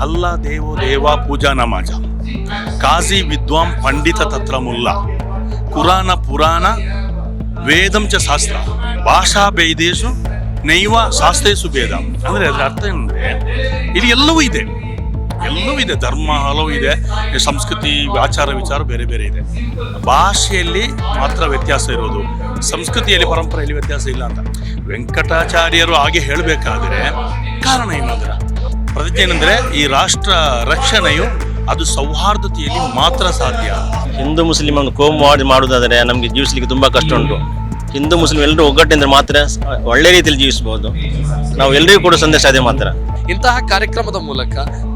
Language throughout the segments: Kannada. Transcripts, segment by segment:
ಅಲ್ಲ ದೇವೋ ದೇವ ಪೂಜಾ ನಮಾಜ. ಕಾಜಿ ವಿದ್ವಾಂ ಪಂಡಿತ ತತ್ರ ಮುಲ್ಲ. ಕುರಾನ ಪುರಾಣ ವೇದಂ ಚ ಶಾಸ್ತ್ರ. ಭಾಷಾ ಭೇದೇಶು ನೈವ ಶಾಸ್ತ್ರೇಸು ಭೇದ. ಅಂದ್ರೆ ಅದರ ಅರ್ಥ ಏನಂದ್ರೆ ಇಲ್ಲಿ ಎಲ್ಲವೂ ಇದೆ. ಎಲ್ಲವೂ ಇದೆ. ಧರ್ಮ ಹಲವು ಇದೆ. ಸಂಸ್ಕೃತಿ, ಆಚಾರ, ವಿಚಾರ ಬೇರೆ ಬೇರೆ ಇದೆ. ಭಾಷೆಯಲ್ಲಿ ಮಾತ್ರ ವ್ಯತ್ಯಾಸ ಇರೋದು. ಸಂಸ್ಕೃತಿಯಲ್ಲಿ ಪರಂಪರೆಯಲ್ಲಿ ವ್ಯತ್ಯಾಸ ಇಲ್ಲ ಅಂತ. ವೆಂಕಟಾಚಾರ್ಯರು ಹಾಗೆ ಹೇಳಬೇಕಾದ್ರೆ ಕಾರಣ ಏನಂದ್ರೆ ಪ್ರತಿಜ್ಞೆ ಏನಂದ್ರೆ ಈ ರಾಷ್ಟ್ರ ರಕ್ಷಣೆಯು ಅದು ಸೌಹಾರ್ದತೆಯಲ್ಲಿ ಮಾತ್ರ ಸಾಧ್ಯ. ಹಿಂದೂ ಮುಸ್ಲಿಂ ಒಂದು ಕೋಮು ಮಾಡಿ ಮಾಡುವುದಾದರೆ ನಮಗೆ ಜೀವಿಸಲಿಕ್ಕೆ ತುಂಬ ಕಷ್ಟ ಉಂಟು. ಹಿಂದೂ ಮುಸ್ಲಿಂ ಎಲ್ಲರೂ ಒಗ್ಗಟ್ಟಿಂದ ಮಾತ್ರ ಒಳ್ಳೆ ರೀತಿಯಲ್ಲಿ ಜೀವಿಸಬಹುದು ನಾವು ಎಲ್ಲರಿಗೂ ಕೂಡ ಸಂದೇಶ ಅದೇ ಮಾತ್ರ. ಇಂತಹ ಕಾರ್ಯಕ್ರಮದ ಮೂಲಕ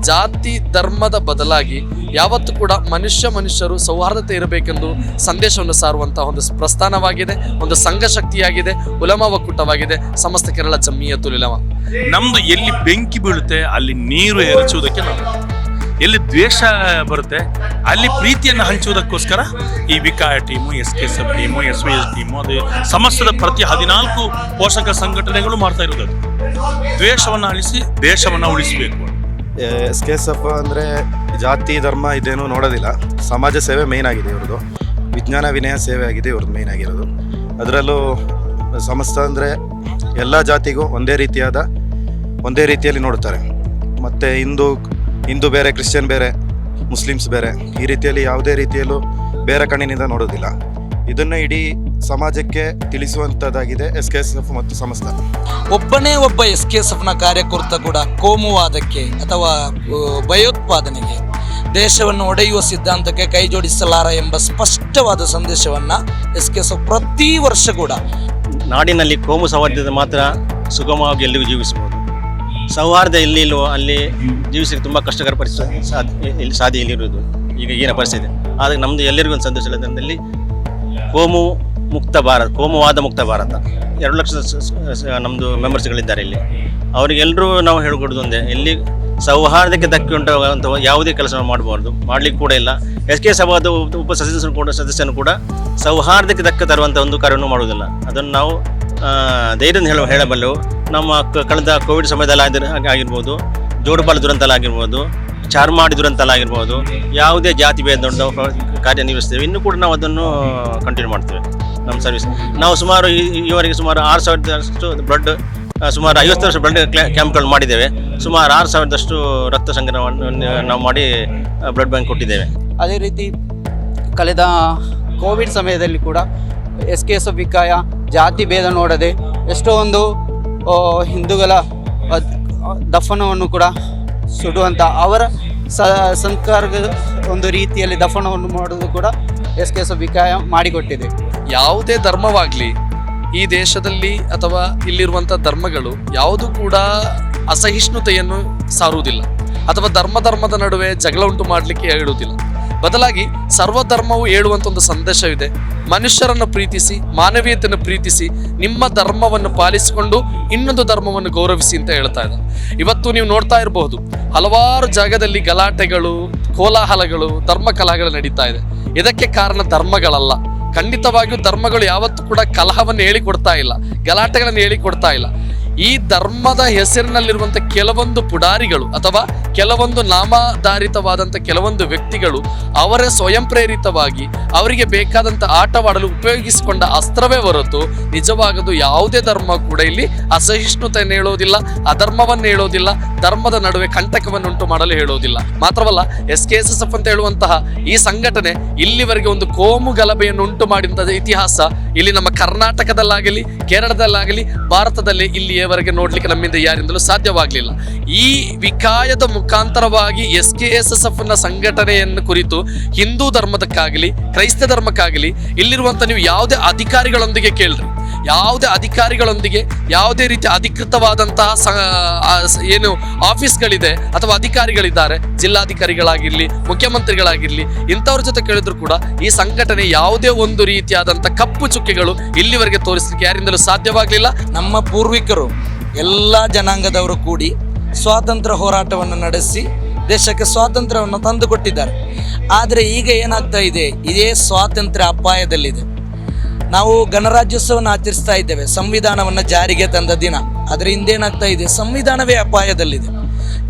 ಜಾತಿ ಧರ್ಮದ ಬದಲಾಗಿ ಯಾವತ್ತೂ ಕೂಡ ಮನುಷ್ಯ ಮನುಷ್ಯರು ಸೌಹಾರ್ದತೆ ಇರಬೇಕೆಂದು ಸಂದೇಶವನ್ನು ಸಾರುವಂತಹ ಒಂದು ಪ್ರಸ್ಥಾನವಾಗಿದೆ, ಒಂದು ಸಂಘ ಶಕ್ತಿಯಾಗಿದೆ, ಉಲಮ ಒಕ್ಕೂಟವಾಗಿದೆ ಸಮಸ್ತ ಕೇರಳ ಜಮ್ಮಿಯ ಉಲಮ ನಮ್ದು ಎಲ್ಲಿ ಬೆಂಕಿ ಬೀಳುತ್ತೆ ಅಲ್ಲಿ ನೀರು ಎರಚುವುದಕ್ಕೆ ನಾವು ಎಲ್ಲಿ ದ್ವೇಷ ಬರುತ್ತೆ, ಅಲ್ಲಿ ಪ್ರೀತಿಯನ್ನು ಹಂಚುವುದಕ್ಕೋಸ್ಕರ ಈ Vikaya team, S K S F team, S V S team, ಅದು ಸಮಸ್ತದ ಪ್ರತಿ ಹದಿನಾಲ್ಕು ಪೋಷಕ ಸಂಘಟನೆಗಳು ಮಾಡ್ತಾ ಇರೋದು ದ್ವೇಷವನ್ನು ಅಳಿಸಿ, ದೇಶವನ್ನು ಉಳಿಸಬೇಕು. ಎಸ್ ಕೆ ಎಸ್ ಎಫ್ ಅಂದರೆ ಜಾತಿ, ಧರ್ಮ ಇದೇನು ನೋಡೋದಿಲ್ಲ. ಸಮಾಜ ಸೇವೆ ಮೇಯ್ನ್ ಆಗಿದೆ ಇವ್ರದ್ದು. ವಿಜ್ಞಾನ, ವಿನಯ ಸೇವೆ ಆಗಿದೆ ಇವ್ರದ್ದು ಮೇಯ್ನ್ ಆಗಿರೋದು. ಅದರಲ್ಲೂ ಸಮಸ್ತ ಅಂದರೆ ಎಲ್ಲ ಜಾತಿಗೂ ಒಂದೇ ರೀತಿಯಾದ, ಒಂದೇ ರೀತಿಯಲ್ಲಿ ನೋಡ್ತಾರೆ. ಮತ್ತು ಹಿಂದೂ ಹಿಂದೂ ಬೇರೆ ಕ್ರಿಶ್ಚಿಯನ್ ಬೇರೆ ಮುಸ್ಲಿಮ್ಸ್ ಬೇರೆ ಈ ರೀತಿಯಲ್ಲಿ ಯಾವುದೇ ರೀತಿಯಲ್ಲೂ ಬೇರೆ ಕಣ್ಣಿನಿಂದ ನೋಡೋದಿಲ್ಲ. ಇದನ್ನು ಇಡೀ ಸಮಾಜಕ್ಕೆ ತಿಳಿಸುವಂಥದ್ದಾಗಿದೆ ಎಸ್ ಕೆ ಎಸ್ ಎಫ್ ಮತ್ತು ಸಮಸ್ತ. ಒಬ್ಬನೇ ಒಬ್ಬ ಎಸ್ ಕೆ ಎಸ್ ಎಫ್ನ ಕಾರ್ಯಕರ್ತ ಕೂಡ ಕೋಮುವಾದಕ್ಕೆ ಅಥವಾ ಭಯೋತ್ಪಾದನೆಗೆ ದೇಶವನ್ನು ಒಡೆಯುವ ಸಿದ್ಧಾಂತಕ್ಕೆ ಕೈ ಜೋಡಿಸಲಾರ ಎಂಬ ಸ್ಪಷ್ಟವಾದ ಸಂದೇಶವನ್ನು ಎಸ್ ಕೆ ಎಸ್ ಎಫ್ ಪ್ರತಿ ವರ್ಷ ಕೂಡ ನಾಡಿನಲ್ಲಿ ಕೋಮು ಸೌಹಾರ್ದತೆ ಮಾತ್ರ ಸುಗಮವಾಗಿ ಎಲ್ಲಿಗೂ ಜೀವಿಸಬಹುದು. ಸೌಹಾರ್ದ ಎಲ್ಲಿ ಇಲ್ವೋ ಅಲ್ಲಿ ಜೀವಿಸಲಿಕ್ಕೆ ತುಂಬ ಕಷ್ಟಕರ ಪರಿಸ್ಥಿತಿ ಸಾಧ್ಯ ಇಲ್ಲಿ ಸಾಧ್ಯ ಇಲ್ಲಿರುವುದು ಈಗ ಏನ ಪರಿಸ್ಥಿತಿ ಆದರೆ ನಮ್ಮದು ಎಲ್ಲರಿಗೂ ಒಂದು ಸಂತೋಷ ಇಲ್ಲದಲ್ಲಿ ಕೋಮು ಮುಕ್ತ ಭಾರತ ಕೋಮುವಾದ ಮುಕ್ತ ಭಾರತ ಎರಡು ಲಕ್ಷ ನಮ್ಮದು ಮೆಂಬರ್ಸ್ಗಳಿದ್ದಾರೆ ಇಲ್ಲಿ ಅವರಿಗೆಲ್ಲರೂ ನಾವು ಹೇಳ್ಕೊಡೋದು ಒಂದೇ ಇಲ್ಲಿ ಸೌಹಾರ್ದಕ್ಕೆ ಧಕ್ಕೆ ಉಂಟಾಗುವಂಥ ಯಾವುದೇ ಕೆಲಸ ಮಾಡಬಾರ್ದು ಮಾಡಲಿಕ್ಕೆ ಕೂಡ ಇಲ್ಲ ಎಸ್ ಕೆ ಸಭಾದ ಉಪ ಸದಸ್ಯರು ಕೂಡ ಸದಸ್ಯನು ಕೂಡ ಸೌಹಾರ್ದಕ್ಕೆ ಧಕ್ಕೆ ತರುವಂಥ ಒಂದು ಕಾರ್ಯವನ್ನು ಮಾಡುವುದಿಲ್ಲ ಅದನ್ನು ನಾವು ಧೈರ್ಯದಿಂದ ಹೇಳ ಹೇಳಬಲ್ಲವು ನಮ್ಮ ಕಳೆದ ಕೋವಿಡ್ ಸಮಯದಲ್ಲಿ ಆಗಿರ್ ಆಗಿರ್ಬೋದು, ಜೋಡುಪಾಲ ದುರಂತಲ್ಲಿ ಆಗಿರ್ಬೋದು, ಚಾರ್ಮಾಡಿ ದುರಂತಲ್ಲಿ ಆಗಿರ್ಬೋದು, ಯಾವುದೇ ಜಾತಿ ಭೇದ ನಾವು ಕಾರ್ಯನಿರ್ವಹಿಸ್ತೇವೆ ಇನ್ನೂ ಕೂಡ ನಾವು ಅದನ್ನು ಕಂಟಿನ್ಯೂ ಮಾಡ್ತೇವೆ ನಮ್ಮ ಸರ್ವಿಸ್ ನಾವು ಸುಮಾರು ಈವರೆಗೆ ಸುಮಾರು ಆರು ಸಾವಿರದಷ್ಟು ಬ್ಲಡ್ ಸುಮಾರು ಐವತ್ತು ವರ್ಷ ಬ್ಲಡ್ ಕ್ಯಾಂಪ್ಗಳು ಮಾಡಿದ್ದೇವೆ. ಸುಮಾರು ಆರು ಸಾವಿರದಷ್ಟು ರಕ್ತ ಸಂಗ್ರಹವನ್ನು ನಾವು ಮಾಡಿ ಬ್ಲಡ್ ಬ್ಯಾಂಕ್ ಕೊಟ್ಟಿದ್ದೇವೆ. ಅದೇ ರೀತಿ ಕಳೆದ ಕೋವಿಡ್ ಸಮಯದಲ್ಲಿ ಕೂಡ ಎಸ್ ಕೆ ಎಸ್ ವಿಕಾಯ, ಜಾತಿ ಭೇದ ನೋಡದೆ ಎಷ್ಟೋ ಒಂದು ಹಿಂದೂಗಳ ದಫನವನ್ನು ಕೂಡ ಸುಡುವಂಥ ಅವರ ಸಂಸ್ಕಾರದ ಒಂದು ರೀತಿಯಲ್ಲಿ ದಫನವನ್ನು ಮಾಡುವುದು ಕೂಡ ಎಸ್ ಕೆ ಎಸ್ ವಿಕಾಯ ಮಾಡಿಕೊಟ್ಟಿದೆ. ಯಾವುದೇ ಧರ್ಮವಾಗಲಿ ಈ ದೇಶದಲ್ಲಿ ಅಥವಾ ಇಲ್ಲಿರುವಂಥ ಧರ್ಮಗಳು ಯಾವುದು ಕೂಡ ಅಸಹಿಷ್ಣುತೆಯನ್ನು ಸಾರುವುದಿಲ್ಲ. ಅಥವಾ ಧರ್ಮ ಧರ್ಮದ ನಡುವೆ ಜಗಳ ಉಂಟು ಮಾಡಲಿಕ್ಕೆ ಹೇಳುವುದಿಲ್ಲ. ಬದಲಾಗಿ ಸರ್ವಧರ್ಮವು ಹೇಳುವಂತ ಒಂದು ಸಂದೇಶವಿದೆ. ಮನುಷ್ಯರನ್ನು ಪ್ರೀತಿಸಿ, ಮಾನವೀಯತೆಯನ್ನು ಪ್ರೀತಿಸಿ, ನಿಮ್ಮ ಧರ್ಮವನ್ನು ಪಾಲಿಸಿಕೊಂಡು ಇನ್ನೊಂದು ಧರ್ಮವನ್ನು ಗೌರವಿಸಿ ಅಂತ ಹೇಳ್ತಾ ಇದ್ದಾರೆ ಇವತ್ತು ನೀವು ನೋಡ್ತಾ ಇರಬಹುದು, ಹಲವಾರು ಜಾಗದಲ್ಲಿ ಗಲಾಟೆಗಳು, ಕೋಲಾಹಲಗಳು ಧರ್ಮ ಕಲಹಗಳು ನಡೀತಾ ಇದೆ. ಇದಕ್ಕೆ ಕಾರಣ ಧರ್ಮಗಳಲ್ಲ. ಖಂಡಿತವಾಗಿಯೂ ಧರ್ಮಗಳು ಯಾವತ್ತೂ ಕೂಡ ಕಲಹವನ್ನು ಹೇಳಿಕೊಡ್ತಾ ಇಲ್ಲ, ಗಲಾಟೆಗಳನ್ನು ಹೇಳಿಕೊಡ್ತಾ ಇಲ್ಲ. ಈ ಧರ್ಮದ ಹೆಸರಿನಲ್ಲಿರುವಂಥ ಕೆಲವೊಂದು ಪುಡಾರಿಗಳು ಅಥವಾ ಕೆಲವೊಂದು ನಾಮಾಧಾರಿತವಾದಂಥ ಕೆಲವೊಂದು ವ್ಯಕ್ತಿಗಳು ಅವರ ಸ್ವಯಂ ಪ್ರೇರಿತವಾಗಿ ಅವರಿಗೆ ಬೇಕಾದಂತಹ ಆಟವಾಡಲು ಉಪಯೋಗಿಸಿಕೊಂಡ ಅಸ್ತ್ರವೇ ಹೊರತು ನಿಜವಾಗದು ಯಾವುದೇ ಧರ್ಮ ಕೂಡ ಇಲ್ಲಿ ಅಸಹಿಷ್ಣುತೆಯನ್ನು ಹೇಳೋದಿಲ್ಲ, ಅಧರ್ಮವನ್ನು ಹೇಳೋದಿಲ್ಲ, ಧರ್ಮದ ನಡುವೆ ಕಂಟಕವನ್ನುಂಟು ಮಾಡಲು ಹೇಳೋದಿಲ್ಲ. ಮಾತ್ರವಲ್ಲ ಎಸ್ ಕೆ ಎಸ್ ಎಸ್ ಅಂತ ಹೇಳುವಂತಹ ಈ ಸಂಘಟನೆ ಇಲ್ಲಿವರೆಗೆ ಒಂದು ಕೋಮು ಗಲಭೆಯನ್ನು ಉಂಟು ಮಾಡಿದಂತಹ ಇತಿಹಾಸ ಇಲ್ಲಿ ನಮ್ಮ ಕರ್ನಾಟಕದಲ್ಲಾಗಲಿ, ಕೇರಳದಲ್ಲಾಗಲಿ, ಭಾರತದಲ್ಲಿ ಇಲ್ಲಿಯವರೆಗೆ ನೋಡ್ಲಿಕ್ಕೆ ನಮ್ಮಿಂದ ಯಾರಿಂದಲೂ ಸಾಧ್ಯವಾಗಲಿಲ್ಲ. ಈ ವಿಕಾಯದ ಮುಖಾಂತರವಾಗಿ ಎಸ್ ಕೆ ಎಸ್ ಎಸ್ನ ಸಂಘಟನೆಯನ್ನು ಕುರಿತು ಹಿಂದೂ ಧರ್ಮದಕ್ಕಾಗಲಿ, ಕ್ರೈಸ್ತ ಧರ್ಮಕ್ಕಾಗಲಿ ಇಲ್ಲಿರುವಂತ ನೀವು ಯಾವುದೇ ಅಧಿಕಾರಿಗಳೊಂದಿಗೆ ಕೇಳ್ರಿ. ಯಾವುದೇ ಅಧಿಕಾರಿಗಳೊಂದಿಗೆ ಯಾವುದೇ ರೀತಿ ಅಧಿಕೃತವಾದಂತಹ ಏನು ಆಫೀಸ್ಗಳಿದೆ ಅಥವಾ ಅಧಿಕಾರಿಗಳಿದ್ದಾರೆ, ಜಿಲ್ಲಾಧಿಕಾರಿಗಳಾಗಿರಲಿ, ಮುಖ್ಯಮಂತ್ರಿಗಳಾಗಿರಲಿ, ಇಂಥವ್ರ ಜೊತೆ ಕೇಳಿದ್ರು ಕೂಡ ಈ ಸಂಘಟನೆ ಯಾವುದೇ ಒಂದು ರೀತಿಯಾದಂಥ ಕಪ್ಪು ಚುಕ್ಕೆಗಳು ಇಲ್ಲಿವರೆಗೆ ತೋರಿಸಲಿಕ್ಕೆ ಯಾರಿಂದಲೂ ಸಾಧ್ಯವಾಗಲಿಲ್ಲ. ನಮ್ಮ ಪೂರ್ವಿಕರು ಎಲ್ಲ ಜನಾಂಗದವರು ಕೂಡಿ ಸ್ವಾತಂತ್ರ್ಯ ಹೋರಾಟವನ್ನು ನಡೆಸಿ ದೇಶಕ್ಕೆ ಸ್ವಾತಂತ್ರ್ಯವನ್ನು ತಂದುಕೊಟ್ಟಿದ್ದಾರೆ. ಆದರೆ ಈಗ ಏನಾಗ್ತಾ ಇದೆ? ಇದೇ ಸ್ವಾತಂತ್ರ್ಯ ಅಪಾಯದಲ್ಲಿದೆ. ನಾವು ಗಣರಾಜ್ಯೋತ್ಸವವನ್ನು ಆಚರಿಸ್ತಾ ಇದ್ದೇವೆ. ಸಂವಿಧಾನವನ್ನು ಜಾರಿಗೆ ತಂದ ದಿನ. ಅದರ ಹಿಂದೇನಾಗ್ತಾ ಇದೆ? ಸಂವಿಧಾನವೇ ಅಪಾಯದಲ್ಲಿದೆ.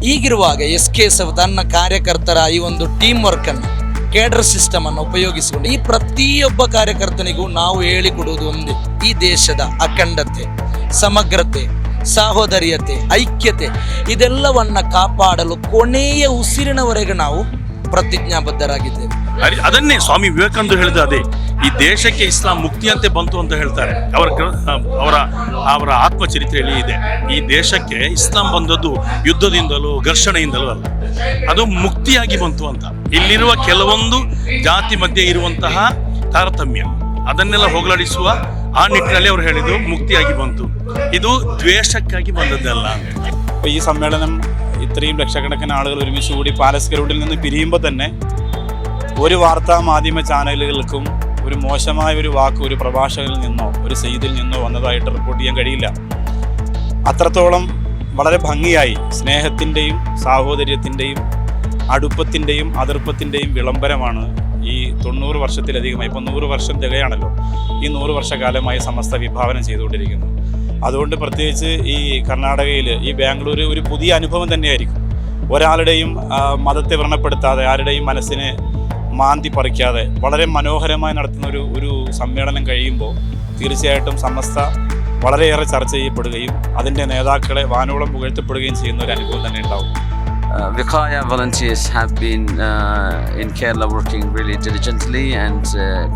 ಈಗಿರುವಾಗ ಎಸ್ ಕೆ ಎಸ್ ಎಫ್ ತನ್ನ ಕಾರ್ಯಕರ್ತರ ಈ ಒಂದು ಟೀಮ್ ವರ್ಕನ್ನು ಕೇಡರ್ ಸಿಸ್ಟಮ್ ಅನ್ನು ಉಪಯೋಗಿಸಿಕೊಂಡು ಈ ಪ್ರತಿಯೊಬ್ಬ ಕಾರ್ಯಕರ್ತನಿಗೂ ನಾವು ಹೇಳಿಕೊಡುವುದು ಒಂದೇ. ಈ ದೇಶದ ಅಖಂಡತೆ, ಸಮಗ್ರತೆ ಸಹೋದರಿಯತೆ, ಐಕ್ಯತೆ ಇದೆಲ್ಲವನ್ನ ಕಾಪಾಡಲು ಕೊನೆಯ ಉಸಿರಿನವರೆಗೆ ನಾವು ಪ್ರತಿಜ್ಞಾಬದ್ಧರಾಗಿದ್ದೇವೆ. ಅದನ್ನೇ ಸ್ವಾಮಿ ವಿವೇಕಾನಂದ ಹೇಳಿದ ಅದೇ, ಈ ದೇಶಕ್ಕೆ ಇಸ್ಲಾಂ ಮುಕ್ತಿಯಂತೆ ಬಂತು ಅಂತ ಹೇಳ್ತಾರೆ. ಅವರ ಅವರ ಅವರ ಆತ್ಮಚರಿತ್ರೆಯಲ್ಲಿ ಇದೆ. ಈ ದೇಶಕ್ಕೆ ಇಸ್ಲಾಂ ಬಂದದ್ದು ಯುದ್ಧದಿಂದಲೂ, ಘರ್ಷಣೆಯಿಂದಲೂ ಅಲ್ಲ. ಅದು ಮುಕ್ತಿಯಾಗಿ ಬಂತು ಅಂತ. ಇಲ್ಲಿರುವ ಕೆಲವೊಂದು ಜಾತಿ ಮಧ್ಯೆ ಇರುವಂತಹ ತಾರತಮ್ಯ. ಅದನ್ನೆಲ್ಲ ಹೋಗಲಾಡಿಸುವ ಆ ನಿಟ್ಟಿನಲ್ಲಿ ಅವ್ರು ಹೇಳಿದ್ದು ಮುಕ್ತಿಯಾಗಿ ಬಂತು. ಇದು ದ್ವೇಷಕ್ಕಾಗಿ ಬಂದದ್ದಲ್ಲ. ಈ സമ്മേളനം ഇത്രയും ലക്ഷക്കണക്കിന് ആളുകൾ ഒരുമിച്ച് കൂടി പാലസ് ഗ്രൗണ്ടിൽ നിന്ന് പിരിയുമ്പോൾ തന്നെ ഒരു വാർത്താ മാധ്യമ ചാനലുകൾക്കും ഒരു മോശമായ ഒരു വാക്ക് ഒരു പ്രഭാഷകനിൽ നിന്നോ ഒരു സെയ്തിൽ നിന്നോ വന്നതായിട്ട് റിപ്പോർട്ട് ചെയ്യാൻ കഴിയില്ല. അത്രത്തോളം വളരെ ഭംഗിയായി സ്നേഹത്തിന്റെയും സാഹോദര്യത്തിന്റെയും അടുപ്പത്തിന്റെയും അതിർപ്പത്തിന്റെയും വിളംബരമാണ് ഈ തൊണ്ണൂറ് വർഷത്തിലധികമായി ഇപ്പോൾ നൂറ് വർഷം തികയാണല്ലോ. ഈ നൂറ് വർഷക്കാലമായി സമസ്ത വിഭാവനം ചെയ്തുകൊണ്ടിരിക്കുന്നു. അതുകൊണ്ട് പ്രത്യേകിച്ച് ഈ കർണാടകയിൽ ഈ ബാംഗ്ലൂർ ഒരു പുതിയ അനുഭവം തന്നെയായിരിക്കും. ഒരാളുടെയും മതത്തെ വ്രണപ്പെടുത്താതെ ആരുടെയും മനസ്സിനെ മാന്തി പറിക്കാതെ വളരെ മനോഹരമായി നടത്തുന്ന ഒരു ഒരു സമ്മേളനം കഴിയുമ്പോൾ തീർച്ചയായിട്ടും സമസ്ത വളരെയേറെ ചർച്ച ചെയ്യപ്പെടുകയും അതിന്റെ നേതാക്കളെ വാനോളം പുകഴ്ത്തപ്പെടുകയും ചെയ്യുന്ന ഒരു അനുഭവം തന്നെ ഉണ്ടാവും. Uh, Vikaya volunteers have been uh, in Kerala working really diligently and uh,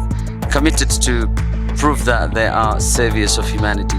committed to prove that they are saviors of humanity.